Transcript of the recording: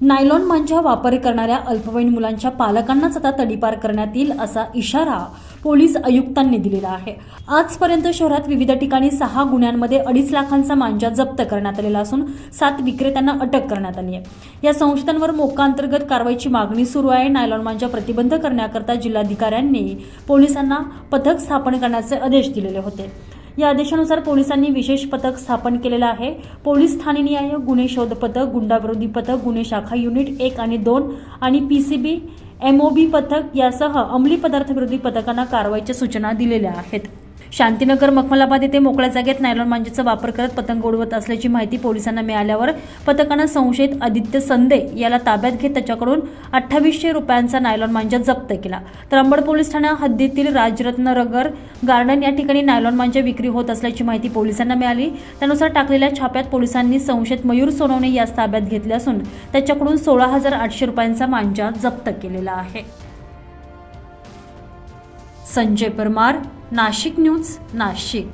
Nylon मांजा वापर करणाऱ्या अल्पवयीन मुलांच्या पालकांनाच आता तडीपार करण्यात येईल असा इशारा पोलीस आयुक्तांनी दिलेला आहे. आजपर्यंत शहरात विविध ठिकाणी सहा गुन्ह्यांमध्ये अडीच लाखांचा मांजा जप्त करण्यात आलेला असून सात विक्रेत्यांना अटक करण्यात आली आहे. या संशोधनावर मोका अंतर्गत कारवाईची मागणी सुरू आहे. नायलॉन मांजा प्रतिबंध करण्याकरता जिल्हाधिकाऱ्यांनी पोलिसांना पथक स्थापन करण्याचे आदेश दिलेले होते. या आदेशानुसार पोलिसांनी विशेष पथक स्थापन केलेलं आहे. पोलीस ठाणेनिहाय गुन्हे शोध पथक गुंडाविरोधी पथक गुन्हे शाखा युनिट एक आणि दोन आणि पीसीबी एमओबी पथक यासह अंमली पदार्थ विरोधी पथकांना कारवाईच्या सूचना दिलेल्या आहेत. शांतीनगर मखमलाबाद येथे मोकळ्या जागेत नायलॉन मांजेचा वापर करत पतंग उडवत असल्याची माहिती पोलिसांना मिळाल्यावर पथकानं संशयित आदित्य संदे याला ताब्यात घेत त्याच्याकडून अठ्ठावीसशे रुपयांचा नायलॉन मांजा जप्त केला. तर अंबड पोलीस ठाण्या हद्दीतील राजजरत्नरगर गार्डन या ठिकाणी नायलॉन मांजा विक्री होत असल्याची माहिती पोलिसांना मिळाली. त्यानुसार टाकलेल्या छाप्यात पोलिसांनी संशयित मयूर सोनवणे यास ताब्यात घेतले असून त्याच्याकडून सोळा हजार आठशे रुपयांचा मांजा जप्त केलेला आहे. संजय परमार नाशिक न्यूज नाशिक.